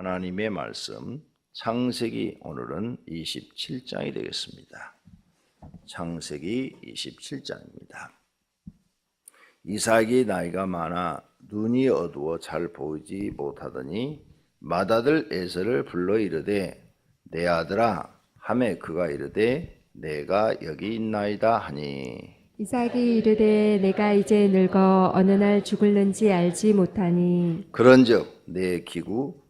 하나님의 말씀 창세기 오늘은 27장이 되겠습니다. 창세기 27장입니다. 이삭이 나이가 많아 눈이 어두워 잘 보이지 못하더니 맏아들 에서를 불러 이르되 내 아들아 하매 그가 이르되 내가 여기 있나이다 하니 이삭이 이르되 내가 이제 늙어 어느 날 죽을는지 알지 못하니 그런즉 내 기구 곧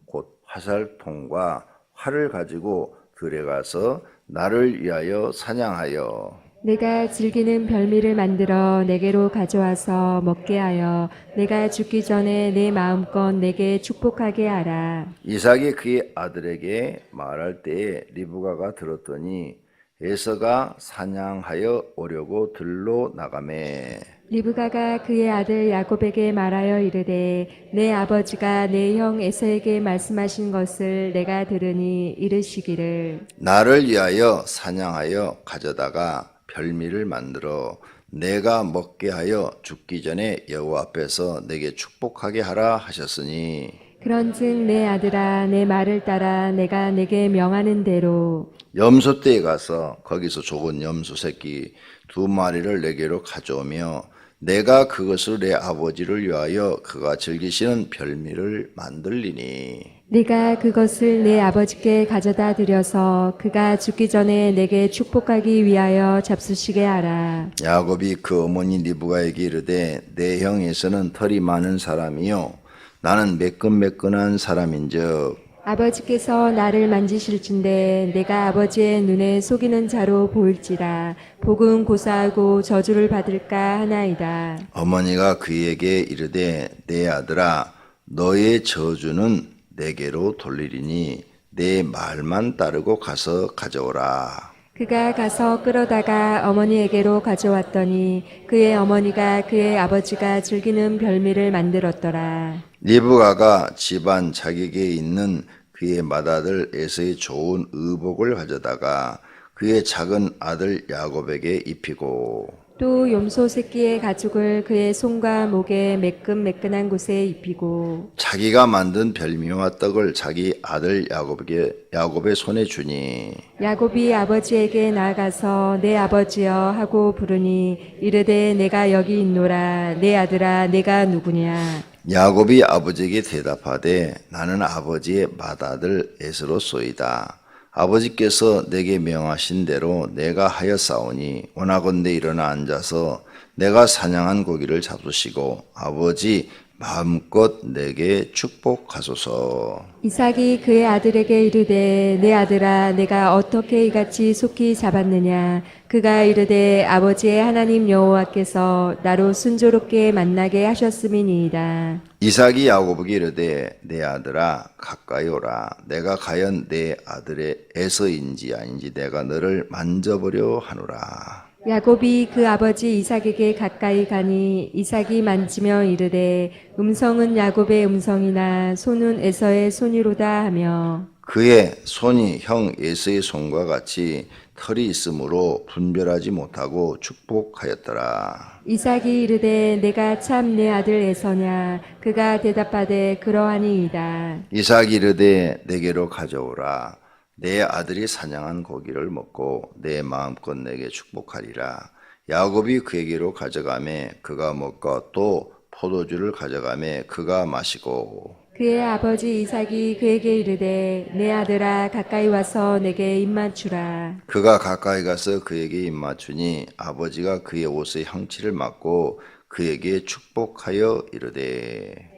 화살통과 활을 가지고 들에 가서 나를 위하여 사냥하여 내가 즐기는 별미를 만들어 내게로 가져와서 먹게 하여 내가 죽기 전에 내 마음껏 내게 축복하게 하라. 이삭이 그의 아들에게 말할 때에 리브가가 들었더니 에서가 사냥하여 오려고 들로 나가매. 리브가가 그의 아들 야곱에게 말하여 이르되 내 아버지가 내 형 에서에게 말씀하신 것을 내가 들으니 이르시기를. 나를 위하여 사냥하여 가져다가 별미를 만들어 내가 먹게 하여 죽기 전에 여호와 앞에서 내게 축복하게 하라 하셨으니 그런즉 내 아들아 내 말을 따라 내가 내게 명하는 대로. 염소 떼에 가서 거기서 죽은 염소 새끼 두 마리를 내게로 가져오며 내가 그것을 내 아버지를 위하여 그가 즐기시는 별미를 만들리니. 네가 그것을 내 아버지께 가져다 드려서 그가 죽기 전에 내게 축복하기 위하여 잡수시게 하라. 야곱이 그 어머니 리브가에게 이르되 내 형에서는 털이 많은 사람이요 나는 매끈매끈한 사람인즉 아버지께서 나를 만지실진데 내가 아버지의 눈에 속이는 자로 보일지라 복은 고사하고 저주를 받을까 하나이다. 어머니가 그에게 이르되 내 아들아 너의 저주는 내게로 돌리리니 내 말만 따르고 가서 가져오라 그가 가서 끌어다가 어머니에게로 가져왔더니 그의 어머니가 그의 아버지가 즐기는 별미를 만들었더라. 리브가가 집안 자객에 있는 그의 맏아들 에서의 좋은 의복을 가져다가 그의 작은 아들 야곱에게 입히고 또 염소 새끼의 가죽을 그의 손과 목에 매끈매끈한 곳에 입히고 자기가 만든 별미와 떡을 자기 아들 야곱에게 야곱의 손에 주니. 야곱이 아버지에게 나아가서 내 아버지여 하고 부르니 이르되 내가 여기 있노라. 내 아들아 내가 누구냐? 야곱이 아버지에게 대답하되 나는 아버지의 맏아들 에스로소이다. 아버지께서 내게 명하신 대로 내가 하였사오니 원하건대 일어나 앉아서 내가 사냥한 고기를 잡수시고 아버지 마음껏 내게 축복하소서. 이삭이 그의 아들에게 이르되 내 아들아 내가 어떻게 이같이 속히 잡았느냐 그가 이르되 아버지의 하나님 여호와께서 나로 순조롭게 만나게 하셨음이니이다. 이삭이 야곱에게 이르되 내 아들아 가까이 오라. 내가 과연 내 아들의 에서인지 아닌지 내가 너를 만져보려 하노라. 야곱이 그 아버지 이삭에게 가까이 가니 이삭이 만지며 이르되 음성은 야곱의 음성이나 손은 에서의 손이로다. 하며 그의 손이 형 에서의 손과 같이 털이 있으므로 분별하지 못하고 축복하였더라. 이삭이 이르되 내가 참 내 아들 에서냐? 그가 대답하되 그러하니이다. 이삭이 이르되 내게로 가져오라. 내 아들이 사냥한 고기를 먹고 내 마음껏 내게 축복하리라. 야곱이 그에게로 가져가매 그가 먹고 또 포도주를 가져가매 그가 마시고 그의 아버지 이삭이 그에게 이르되 내 아들아 가까이 와서 내게 입맞추라 그가 가까이 가서 그에게 입맞추니 아버지가 그의 옷의 향취를 맡고 그에게 축복하여 이르되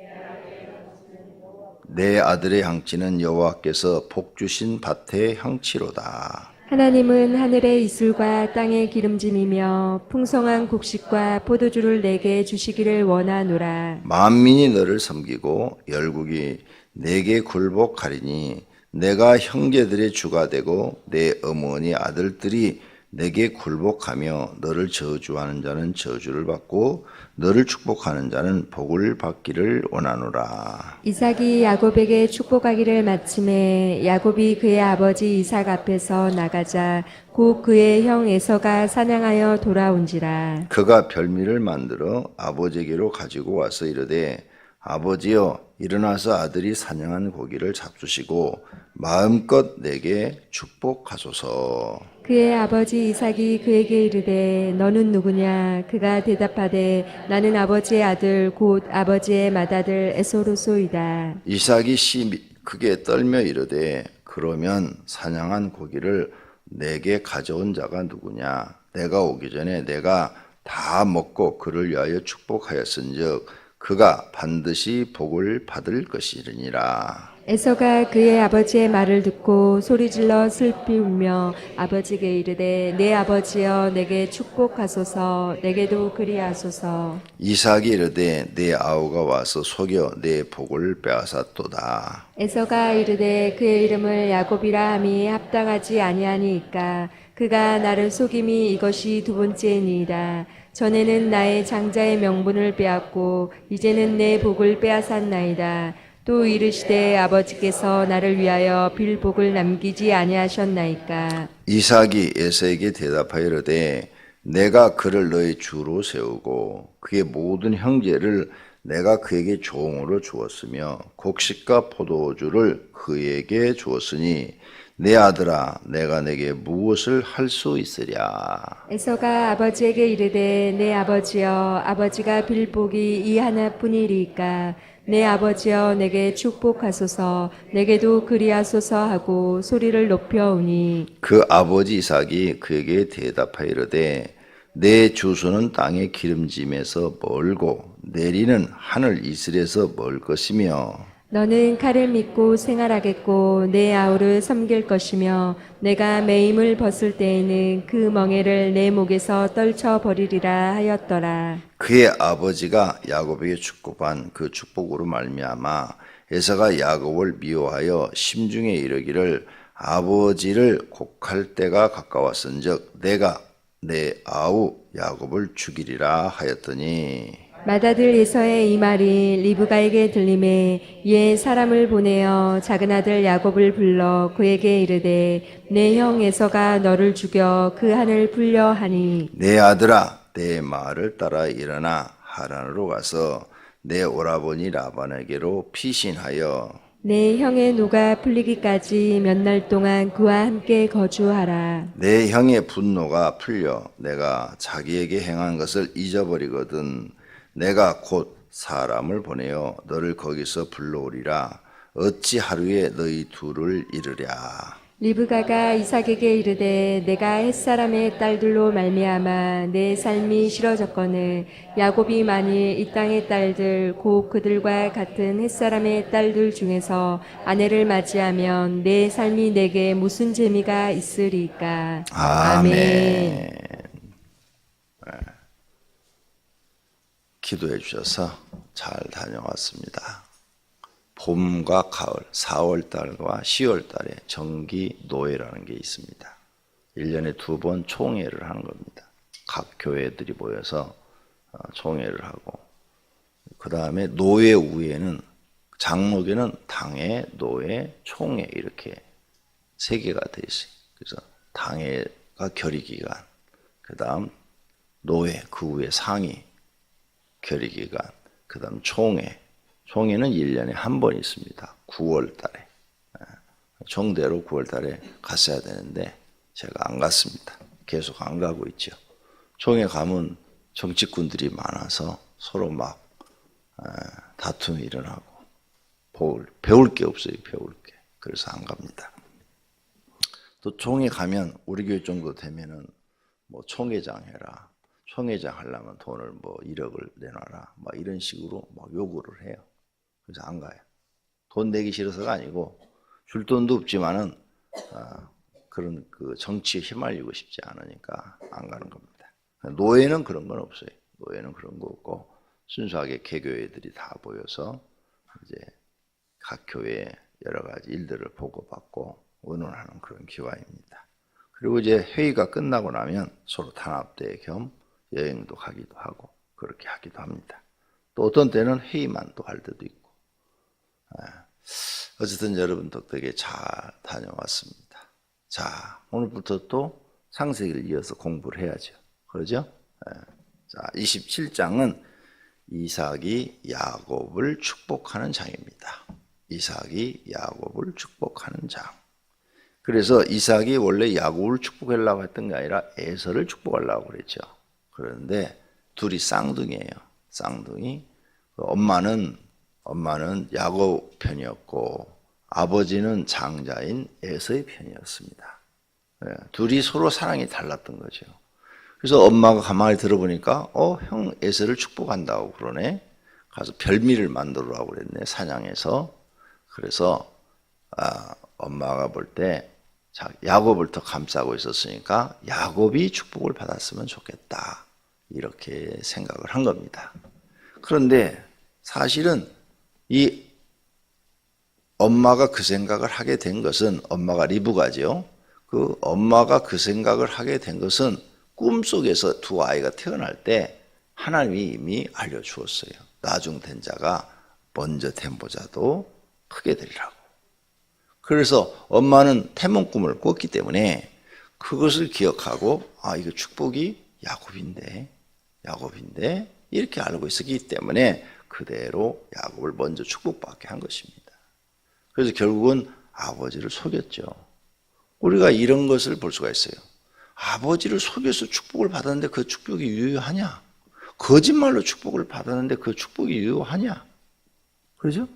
내 아들의 향취는 여호와께서 복 주신 밭의 향취로다. 하나님은 하늘의 이슬과 땅의 기름짐이며 풍성한 곡식과 포도주를 내게 주시기를 원하노라. 만민이 너를 섬기고 열국이 내게 굴복하리니 내가 형제들의 주가 되고 내 어머니 아들들이 내게 굴복하며 너를 저주하는 자는 저주를 받고 너를 축복하는 자는 복을 받기를 원하노라. 이삭이 야곱에게 축복하기를 마침에 야곱이 그의 아버지 이삭 앞에서 나가자 곧 그의 형 에서가 사냥하여 돌아온지라 그가 별미를 만들어 아버지에게로 가지고 와서 이르되 아버지여 일어나서 아들이 사냥한 고기를 잡수시고 마음껏 내게 축복하소서. 그의 아버지 이삭이 그에게 이르되 너는 누구냐? 그가 대답하되 나는 아버지의 아들 곧 아버지의 맏아들 에소로소이다. 이삭이 시 크게 떨며 이르되 그러면 사냥한 고기를 내게 가져온 자가 누구냐? 내가 오기 전에 내가 다 먹고 그를 위하여 축복하였은즉 그가 반드시 복을 받을 것이니라 에서가 그의 아버지의 말을 듣고 소리질러 슬피 울며 아버지께 이르되 내 아버지여 내게 축복하소서. 내게도 그리하소서. 이삭이 이르되 내 아우가 와서 속여 내 복을 빼앗았도다. 에서가 이르되 그의 이름을 야곱이라 함이 합당하지 아니하니이까. 그가 나를 속임이 이것이 두 번째니이다. 전에는 나의 장자의 명분을 빼앗고 이제는 내 복을 빼앗았나이다 또 이르시되 아버지께서 나를 위하여 빌 복을 남기지 아니하셨나이까? 이삭이 에서에게 대답하여 이르되 내가 그를 너의 주로 세우고 그의 모든 형제를 내가 그에게 종으로 주었으며 곡식과 포도주를 그에게 주었으니 내 아들아 내가 내게 무엇을 할 수 있으랴? 에서가 아버지에게 이르되 내 아버지여 아버지가 빌 복이 이 하나뿐이리이까 내 아버지여 내게 축복하소서. 내게도 그리하소서 하고 소리를 높여오니. 그 아버지 이삭이 그에게 대답하여 이르되 내 주소는 땅의 기름짐에서 멀고 내리는 하늘 이슬에서 멀 것이며 너는 칼을 믿고 생활하겠고 내 아우를 섬길 것이며 내가 매임을 벗을 때에는 그 멍에를 내 목에서 떨쳐 버리리라 하였더라. 그의 아버지가 야곱에게 축복한 그 축복으로 말미암아 에서가 야곱을 미워하여 심중에 이르기를 아버지를 곡할 때가 가까웠은즉 내가 내 아우 야곱을 죽이리라 하였더니 맏아들 에서의 이 말이 리브가에게 들림에 이에 사람을 보내어 작은 아들 야곱을 불러 그에게 이르되 내 형 에서가 너를 죽여 그 한을 풀려 하니. 내 아들아 내 말을 따라 일어나 하란으로 가서 내 오라버니 라반에게로 피신하여. 내 형의 노가 풀리기까지 몇 날 동안 그와 함께 거주하라. 내 형의 분노가 풀려 내가 자기에게 행한 것을 잊어버리거든 내가 곧 사람을 보내어 너를 거기서 불러오리라 어찌 하루에 너희 둘을 이르랴 리브가가 이삭에게 이르되 내가 햇사람의 딸들로 말미암아 내 삶이 싫어졌거늘 야곱이 만일 이 땅의 딸들 곧 그들과 같은 햇사람의 딸들 중에서 아내를 맞이하면 내 삶이 내게 무슨 재미가 있으리까 아멘. 네. 기도해 주셔서 잘 다녀왔습니다. 봄과 가을, 4월 달과 10월 달에 정기 노예라는 게 있습니다. 1년에 두 번 총회를 하는 겁니다. 각 교회들이 모여서 어, 총회를 하고 그 다음에 노예 위에는 장로교는 당회, 노예, 총회 이렇게 세 개가 돼 있어요. 그래서 당회가 결의 기간, 그 다음 노예, 그 위에 상위 결의기간, 그 다음 총회. 총회는 1년에 한 번 있습니다. 9월 달에. 예, 정대로 9월 달에 갔어야 되는데 제가 안 갔습니다. 계속 안 가고 있죠. 총회 가면 정치꾼들이 많아서 서로 막 에, 다툼이 일어나고 배울, 배울 게 없어요. 배울 게. 그래서 안 갑니다. 또 총회 가면 우리 교회 정도 되면은 뭐 총회장 해라. 총회장 하려면 돈을 뭐 1억을 내놔라. 막 이런 식으로 막 요구를 해요. 그래서 안 가요. 돈 내기 싫어서가 아니고 줄 돈도 없지만은 아, 그런 그 정치에 휘말리고 싶지 않으니까 안 가는 겁니다. 노예는 그런 건 없어요. 노예는 그런 거 없고 순수하게 개교회들이 다 모여서 이제 각 교회 여러 가지 일들을 보고받고 의논하는 그런 기관입니다. 그리고 이제 회의가 끝나고 나면 서로 단합대 겸 여행도 가기도 하고 그렇게 하기도 합니다. 또 어떤 때는 회의만 또할 때도 있고. 아, 어쨌든 여러분 덕택에 잘 다녀왔습니다. 자, 오늘부터 또 상세기를 이어서 공부를 해야죠. 그러죠? 예. 자, 27장은 이삭이 야곱을 축복하는 장입니다. 이삭이 야곱을 축복하는 장. 그래서 이삭이 원래 야곱을 축복하려고 했던 게 아니라 에서를 축복하려고 그랬죠. 그런데 둘이 쌍둥이에요. 쌍둥이. 엄마는 엄마는 야곱 편이었고 아버지는 장자인 에서의 편이었습니다. 예, 둘이 서로 사랑이 달랐던 거죠. 그래서 엄마가 가만히 들어보니까 어 형 에서를 축복한다고 그러네. 가서 별미를 만들어라고 그랬네 사냥해서. 그래서 아, 엄마가 볼 때 야곱을 더 감싸고 있었으니까 야곱이 축복을 받았으면 좋겠다 이렇게 생각을 한 겁니다. 그런데 사실은 이 엄마가 그 생각을 하게 된 것은 엄마가 리브가죠. 그 엄마가 그 생각을 하게 된 것은 꿈속에서 두 아이가 태어날 때 하나님이 이미 알려주었어요. 나중 된 자가 먼저 된 보자도 크게 되리라고. 그래서 엄마는 태몽 꿈을 꿨기 때문에 그것을 기억하고 아 이거 축복이 야곱인데 야곱인데 이렇게 알고 있었기 때문에 그대로 야곱을 먼저 축복받게 한 것입니다. 그래서 결국은 아버지를 속였죠. 우리가 이런 것을 볼 수가 있어요. 아버지를 속여서 축복을 받았는데 그 축복이 유효하냐? 거짓말로 축복을 받았는데 그 축복이 유효하냐? 그러죠?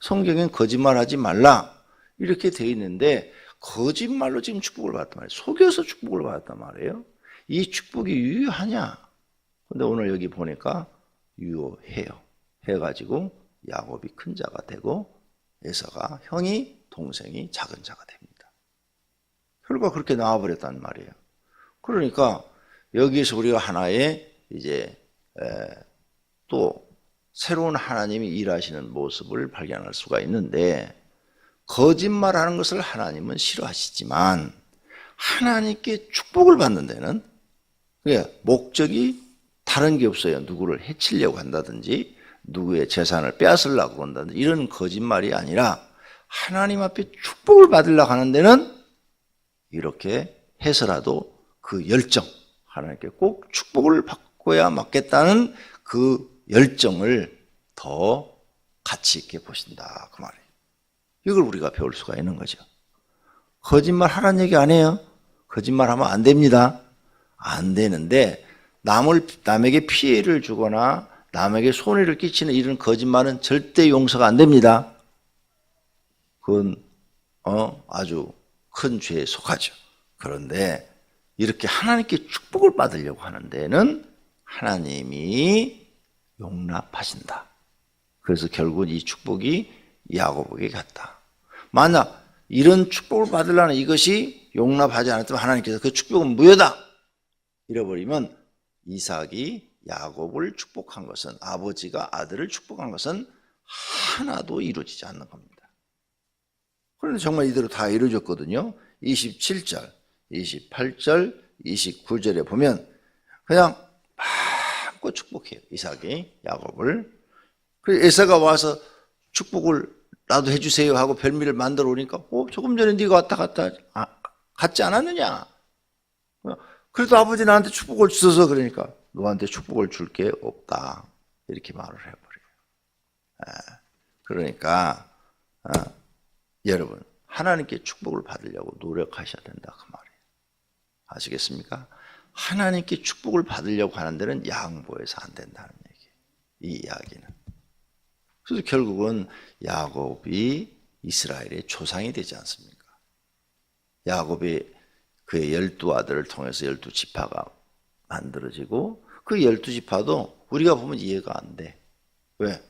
성경엔 거짓말하지 말라 이렇게 돼 있는데 거짓말로 지금 축복을 받았단 말이에요. 속여서 축복을 받았단 말이에요. 이 축복이 유효하냐? 근데 오늘 여기 보니까 유효해요. 해가지고 야곱이 큰 자가 되고 에서가 형이 동생이 작은 자가 됩니다. 결과 그렇게 나와버렸단 말이에요. 그러니까 여기서 우리가 하나의 이제 또 새로운 하나님이 일하시는 모습을 발견할 수가 있는데 거짓말하는 것을 하나님은 싫어하시지만 하나님께 축복을 받는 데는 목적이 다른 게 없어요. 누구를 해치려고 한다든지 누구의 재산을 빼앗으려고 한다든지 이런 거짓말이 아니라 하나님 앞에 축복을 받으려고 하는 데는 이렇게 해서라도 그 열정 하나님께 꼭 축복을 받고야 맞겠다는 그 열정을 더 가치 있게 보신다 그 말이에요. 이걸 우리가 배울 수가 있는 거죠. 거짓말 하라는 얘기 안 해요. 거짓말 하면 안 됩니다. 안 되는데 남을 남에게 피해를 주거나 남에게 손해를 끼치는 이런 거짓말은 절대 용서가 안 됩니다. 그건 어, 아주 큰 죄에 속하죠. 그런데 이렇게 하나님께 축복을 받으려고 하는 데는 하나님이 용납하신다. 그래서 결국 이 축복이 야곱에게 갔다. 만약 이런 축복을 받으려는 이것이 용납하지 않았다면 하나님께서 그 축복은 무효다. 잃어버리면 이삭이 야곱을 축복한 것은 아버지가 아들을 축복한 것은 하나도 이루어지지 않는 겁니다. 그런데 정말 이대로 다 이루어졌거든요. 27절, 28절, 29절에 보면 그냥 마음껏 축복해요. 이삭이 야곱을. 그래서 에사가 와서 축복을 나도 해주세요 하고 별미를 만들어 오니까 어, 조금 전에 네가 왔다 갔다 아, 갔지 않았느냐? 그래도 아버지 나한테 축복을 주셔서 그러니까 너한테 축복을 줄 게 없다. 이렇게 말을 해버려요. 그러니까 어, 여러분 하나님께 축복을 받으려고 노력하셔야 된다 그 말이에요. 아시겠습니까? 하나님께 축복을 받으려고 하는 데는 양보해서 안 된다는 얘기예요. 이 이야기는. 그래서 결국은 야곱이 이스라엘의 조상이 되지 않습니까? 야곱이 그의 열두 아들을 통해서 열두 지파가 만들어지고 그 열두 지파도 우리가 보면 이해가 안 돼. 왜?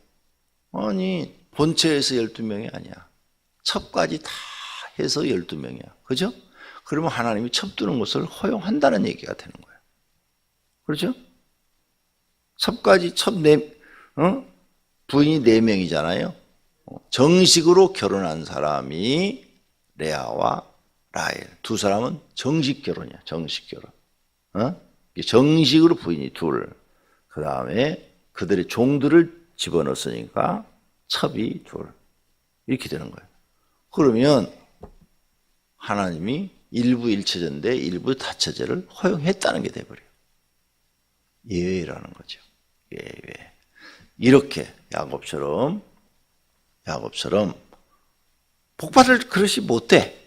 아니 본체에서 열두 명이 아니야. 첩까지 다 해서 열두 명이야. 그죠? 그러면 하나님이 첩두는 것을 허용한다는 얘기가 되는 거예요. 그렇죠? 첩까지 첩 네, 어? 부인이 네 명이잖아요. 정식으로 결혼한 사람이 레아와 라헬 두 사람은 정식 결혼이야. 정식 결혼. 어? 정식으로 부인이 둘. 그 다음에 그들의 종들을 집어넣었으니까 첩이 둘. 이렇게 되는 거예요. 그러면 하나님이 일부 일체제인데 일부 다체제를 허용했다는 게 돼버려요. 예외라는 거죠. 예외. 이렇게 야곱처럼 야곱처럼 복받을 그릇이 못돼.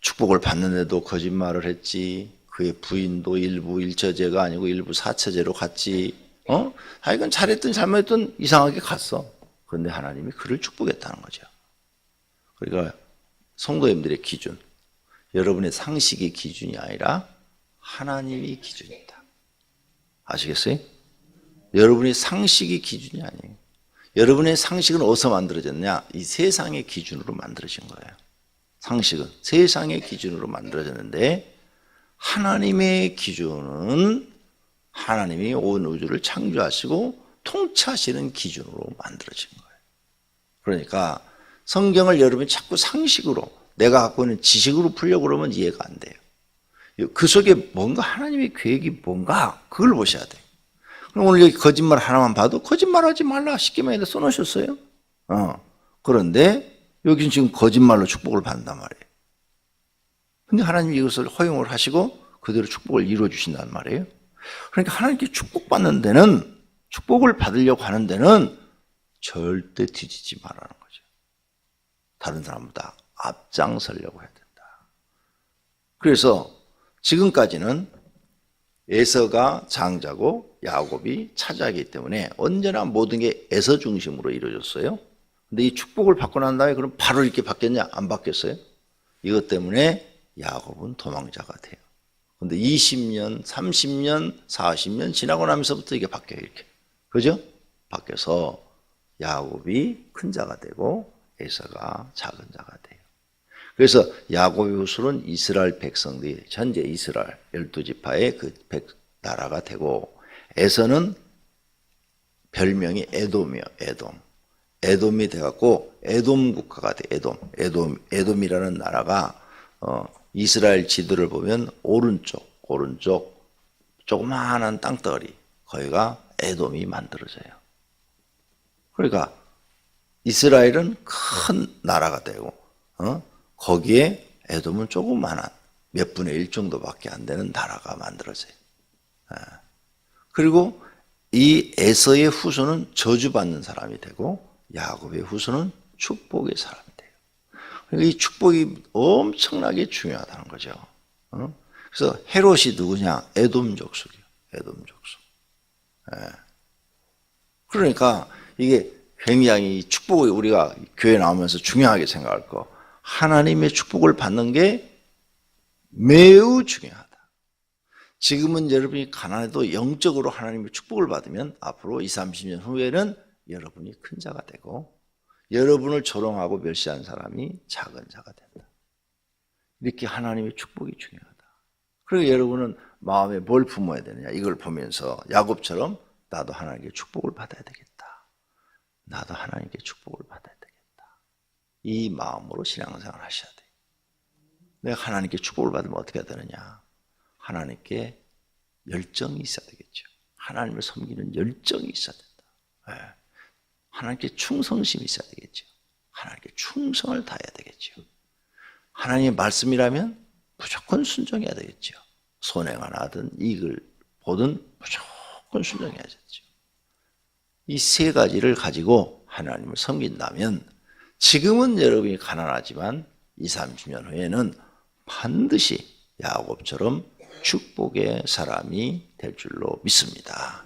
축복을 받는데도 거짓말을 했지. 그의 부인도 일부 일처제가 아니고 일부 사처제로 갔지. 어? 하여간 잘했든 잘못했든 이상하게 갔어. 그런데 하나님이 그를 축복했다는 거죠. 그러니까 성도님들의 기준, 여러분의 상식의 기준이 아니라 하나님이 기준이다. 아시겠어요? 여러분의 상식이 기준이 아니에요. 여러분의 상식은 어디서 만들어졌냐? 이 세상의 기준으로 만들어진 거예요. 상식은 세상의 기준으로 만들어졌는데 하나님의 기준은 하나님이 온 우주를 창조하시고 통치하시는 기준으로 만들어진 거예요. 그러니까 성경을 여러분이 자꾸 상식으로 내가 갖고 있는 지식으로 풀려고 그러면 이해가 안 돼요. 그 속에 뭔가 하나님의 계획이 뭔가 그걸 보셔야 돼요. 그럼 오늘 여기 거짓말 하나만 봐도 거짓말하지 말라 해도 써놓으셨어요. 어. 그런데 여기는 지금 거짓말로 축복을 받는단 말이에요. 근데 하나님이 이것을 허용을 하시고 그대로 축복을 이루어 주신단 말이에요. 그러니까 하나님께 축복받는 데는 축복을 받으려고 하는 데는 절대 뒤지지 말라는 거죠. 다른 사람보다 앞장서려고 해야 된다. 그래서 지금까지는 에서가 장자고 야곱이 차자이기 때문에 언제나 모든 게 에서 중심으로 이루어졌어요. 근데 이 축복을 받고 난 다음에 그럼 바로 이렇게 바뀌었냐? 안 바뀌었어요. 이것 때문에 야곱은 도망자가 돼요. 근데 20년, 30년, 40년 지나고 나면서부터 이게 바뀌어요, 이렇게. 그죠? 바뀌어서 야곱이 큰 자가 되고 에서가 작은 자가 돼요. 그래서 야곱의 후손은 이스라엘 백성들이 현재 이스라엘 열두 지파의 그 백, 나라가 되고 에서는 별명이 에돔이요, 에돔. 에돔이 돼갖고 에돔 국가가 돼. 에돔, 에돔, 에돔이라는 나라가 어, 이스라엘 지도를 보면 오른쪽, 오른쪽 조그마한 땅덩어리 거기가 에돔이 만들어져요. 그러니까 이스라엘은 큰 나라가 되고 어? 거기에 에돔은 조그마한 몇 분의 일 정도밖에 안 되는 나라가 만들어져요. 예. 그리고 이 에서의 후손은 저주받는 사람이 되고 야곱의 후손은 축복의 사람이 돼요. 그러니까 이 축복이 엄청나게 중요하다는 거죠. 어? 그래서 헤롯이 누구냐? 에돔 족 속이요. 에돔 족 속. 예. 그러니까 이게 굉장히 축복이 우리가 교회 나오면서 중요하게 생각할 거. 하나님의 축복을 받는 게 매우 중요하다. 지금은 여러분이 가난해도 영적으로 하나님의 축복을 받으면 앞으로 20, 30년 후에는 여러분이 큰 자가 되고 여러분을 조롱하고 멸시한 사람이 작은 자가 된다. 이렇게 하나님의 축복이 중요하다. 그리고 여러분은 마음에 뭘 품어야 되느냐 이걸 보면서 야곱처럼 나도 하나님께 축복을 받아야 되겠다. 나도 하나님께 축복을 받아야 되겠다. 이 마음으로 신앙생활 하셔야 돼요. 내가 하나님께 축복을 받으면 어떻게 되느냐? 하나님께 열정이 있어야 되겠죠. 하나님을 섬기는 열정이 있어야 된다. 예. 하나님께 충성심이 있어야 되겠죠. 하나님께 충성을 다해야 되겠죠. 하나님의 말씀이라면 무조건 순종해야 되겠죠. 손해가 나든 이익을 보든 무조건 순종해야겠죠. 이 세 가지를 가지고 하나님을 섬긴다면 지금은 여러분이 가난하지만 2, 30년 후에는 반드시 야곱처럼 축복의 사람이 될 줄로 믿습니다.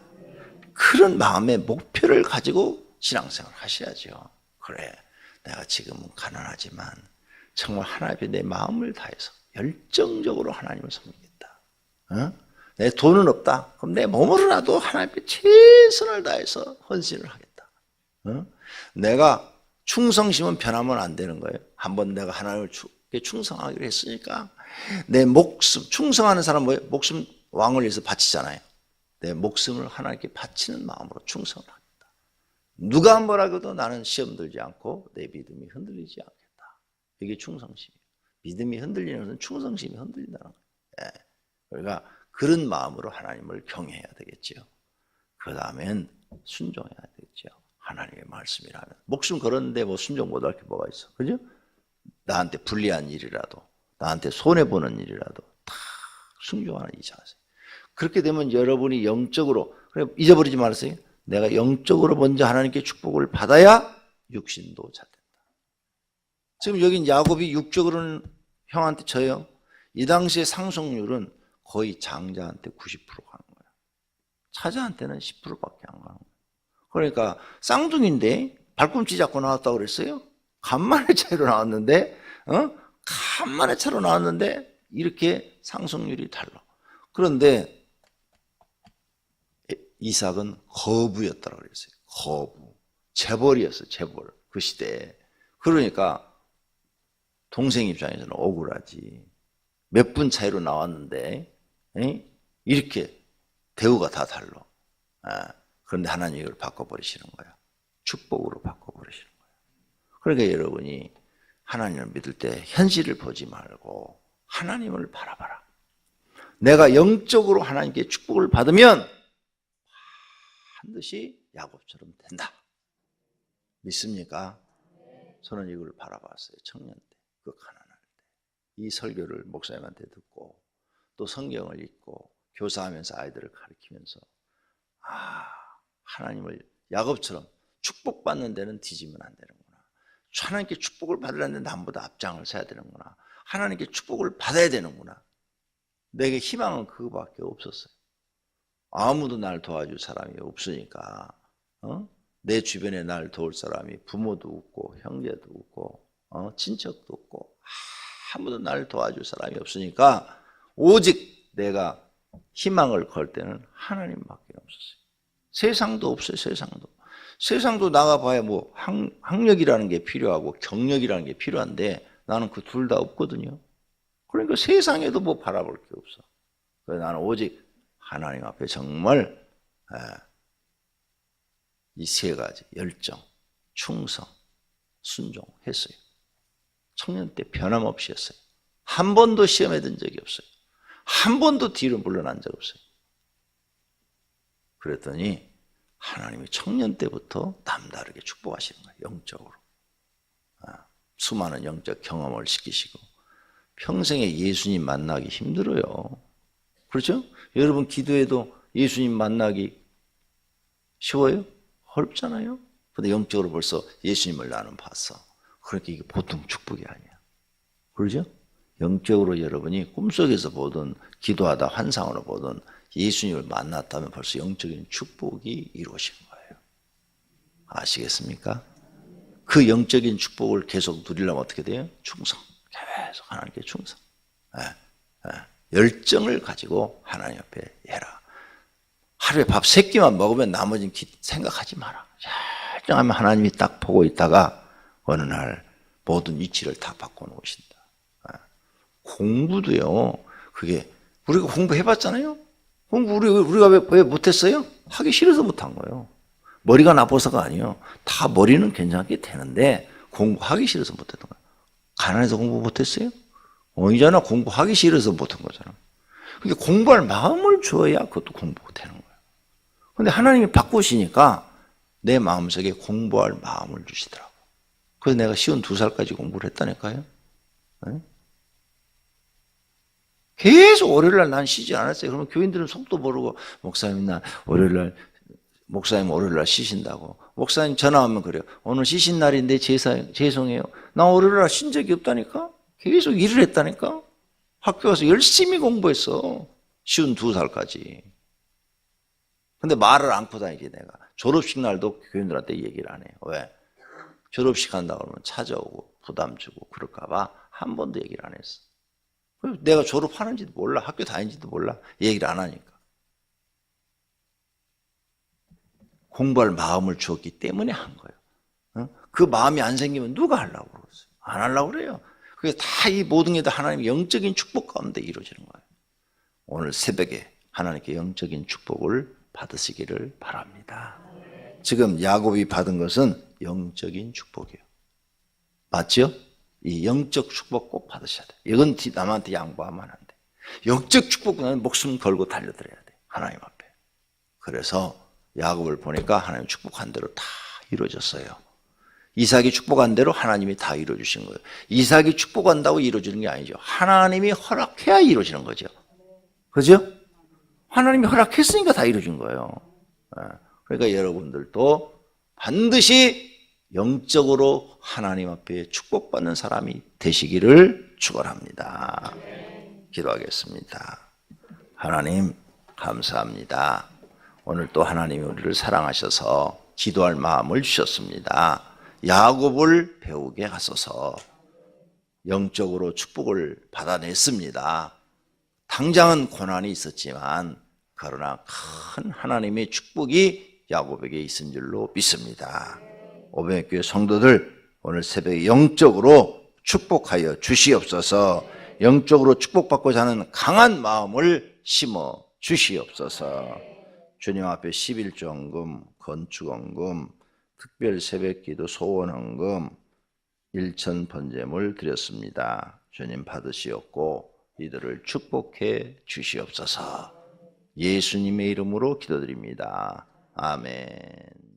그런 마음의 목표를 가지고 신앙생활 하셔야죠. 그래, 내가 지금은 가난하지만 정말 하나님의 내 마음을 다해서 열정적으로 하나님을 섬기겠다. 어? 내 돈은 없다. 그럼 내 몸으로라도 하나님께 최선을 다해서 헌신을 하겠다. 어? 내가 충성심은 변하면 안 되는 거예요. 한번 내가 하나님을 충성하기로 했으니까 내 목숨 충성하는 사람 뭐예요? 목숨 왕을 위해서 바치잖아요. 내 목숨을 하나님께 바치는 마음으로 충성을 하겠다. 누가 뭐라고도 나는 시험 들지 않고 내 믿음이 흔들리지 않겠다. 이게 충성심이에요. 믿음이 흔들리는 것은 충성심이 흔들린다는 거예요. 예. 그러니까 그런 마음으로 하나님을 경외해야 되겠죠. 그 다음엔 순종해야 되겠죠. 하나님의 말씀이라면. 목숨 걸었는데 뭐 순종 못할 게 뭐가 있어. 그죠? 나한테 불리한 일이라도, 나한테 손해보는 일이라도 다 순종하는 이 자세. 그렇게 되면 여러분이 영적으로, 그래, 잊어버리지 말으세요. 내가 영적으로 먼저 하나님께 축복을 받아야 육신도 잘 된다. 지금 여긴 야곱이 육적으로는 형한테 져요. 이 당시의 상속률은 거의 장자한테 90% 가는 거야. 차자한테는 10%밖에 안 가는 거야. 그러니까 쌍둥이인데 발꿈치 잡고 나왔다고 그랬어요. 간만에 차이로 나왔는데, 어? 간만에 차로 나왔는데 이렇게 상속률이 달라. 그런데 이삭은 거부였다고 그랬어요. 거부. 재벌이었어요. 재벌. 그 시대에. 그러니까 동생 입장에서는 억울하지. 몇 분 차이로 나왔는데 에? 이렇게 대우가 다 달라. 아, 그런데 하나님이 이걸 바꿔버리시는 거야. 축복으로 바꿔버리시는 거야. 그러니까 여러분이 하나님을 믿을 때 현실을 보지 말고 하나님을 바라봐라. 내가 영적으로 하나님께 축복을 받으면 반드시 야곱처럼 된다. 믿습니까? 저는 이걸 바라봤어요. 청년 때, 그 가난할 때. 이 설교를 목사님한테 듣고 또 성경을 읽고 교사하면서 아이들을 가르치면서 아, 하나님을 야곱처럼 축복받는 데는 뒤지면 안 되는구나. 하나님께 축복을 받으려면 남보다 앞장을 서야 되는구나. 하나님께 축복을 받아야 되는구나. 내게 희망은 그거밖에 없었어요. 아무도 날 도와줄 사람이 없으니까 어? 내 주변에 날 도울 사람이 부모도 없고 형제도 없고 어? 친척도 없고 아무도 날 도와줄 사람이 없으니까 오직 내가 희망을 걸 때는 하나님밖에 없었어요. 세상도 없어요. 세상도. 세상도 나가봐야 뭐 학, 학력이라는 게 필요하고 경력이라는 게 필요한데 나는 그 둘 다 없거든요. 그러니까 세상에도 뭐 바라볼 게 없어. 그래서 나는 오직 하나님 앞에 정말 이 세 가지 열정, 충성, 순종했어요. 청년 때 변함없이 했어요. 한 번도 시험에 든 적이 없어요. 한 번도 뒤로 물러난 적 없어요. 그랬더니 하나님이 청년 때부터 남다르게 축복하시는 거예요. 영적으로. 아, 수많은 영적 경험을 시키시고 평생에 예수님 만나기 힘들어요. 그렇죠? 여러분 기도해도 예수님 만나기 쉬워요? 어렵잖아요. 근데 영적으로 벌써 예수님을 나는 봤어. 그러니까 이게 보통 축복이 아니야. 그러죠? 영적으로 여러분이 꿈속에서 보든 기도하다 환상으로 보든 예수님을 만났다면 벌써 영적인 축복이 이루어진 거예요. 아시겠습니까? 그 영적인 축복을 계속 누리려면 어떻게 돼요? 충성. 계속 하나님께 충성. 예, 예. 열정을 가지고 하나님 앞에 해라. 하루에 밥 세 끼만 먹으면 나머지는 기- 생각하지 마라. 열정하면 하나님이 딱 보고 있다가 어느 날 모든 이치를 다 바꿔놓으신다. 예. 공부도요. 그게 우리가 공부해봤잖아요. 공부 우리 우리가 왜, 왜 못했어요? 하기 싫어서 못한 거예요. 머리가 나빠서가 아니에요. 다 머리는 괜찮게 되는데 공부하기 싫어서 못했던 거예요. 가난해서 공부 못했어요? 아니잖아. 공부하기 싫어서 못한 거잖아. 근데 공부할 마음을 줘야 그것도 공부가 되는 거예요. 근데 하나님이 바꾸시니까 내 마음속에 공부할 마음을 주시더라고. 그래서 내가 쉬운 두 살까지 공부를 했다니까요. 네? 계속 월요일 날 난 쉬지 않았어요. 그러면 교인들은 속도 모르고 목사님 나 월요일 날 목사님 월요일 날 쉬신다고. 목사님 전화하면 그래요. 오늘 쉬신 날인데 제사, 죄송해요. 나 월요일 날 쉰 적이 없다니까? 계속 일을 했다니까? 학교 가서 열심히 공부했어. 쉬운 두 살까지. 근데 말을 않고 다니지 내가. 졸업식 날도 교인들한테 얘기를 안 해요. 왜? 졸업식 한다고 그러면 찾아오고 부담 주고 그럴까봐 한 번도 얘기를 안 했어. 내가 졸업하는지도 몰라. 학교 다니는지도 몰라. 얘기를 안 하니까. 공부할 마음을 주었기 때문에 한 거예요. 어? 그 마음이 안 생기면 누가 하려고 그러겠어요? 안 하려고 그래요. 그게 다 이 모든 게 다 하나님의 영적인 축복 가운데 이루어지는 거예요. 오늘 새벽에 하나님께 영적인 축복을 받으시기를 바랍니다. 지금 야곱이 받은 것은 영적인 축복이에요. 맞죠? 이 영적 축복 꼭 받으셔야 돼요. 이건 뒤- 남한테 양보하면 안 돼. 영적 축복은 목숨 걸고 달려들어야 돼. 하나님 앞에. 그래서 야곱을 보니까 하나님 축복한 대로 다 이루어졌어요. 이삭이 축복한 대로 하나님이 다 이루어주신 거예요. 이삭이 축복한다고 이루어지는 게 아니죠. 하나님이 허락해야 이루어지는 거죠. 그죠? 하나님이 허락했으니까 다 이루어진 거예요. 예. 그러니까 여러분들도 반드시 영적으로 하나님 앞에 축복받는 사람이 되시기를 축원합니다. 기도하겠습니다. 하나님 감사합니다. 오늘 또 하나님이 우리를 사랑하셔서 기도할 마음을 주셨습니다. 야곱을 배우게 하소서 영적으로 축복을 받아냈습니다. 당장은 고난이 있었지만 그러나 큰 하나님의 축복이 야곱에게 있은 줄로 믿습니다. 오병교회 성도들 오늘 새벽에 영적으로 축복하여 주시옵소서. 영적으로 축복받고자 하는 강한 마음을 심어 주시옵소서. 주님 앞에 11조원금, 건축원금, 특별 새벽기도 소원원금, 일천 번제물 드렸습니다. 주님 받으시옵고 이들을 축복해 주시옵소서. 예수님의 이름으로 기도드립니다. 아멘.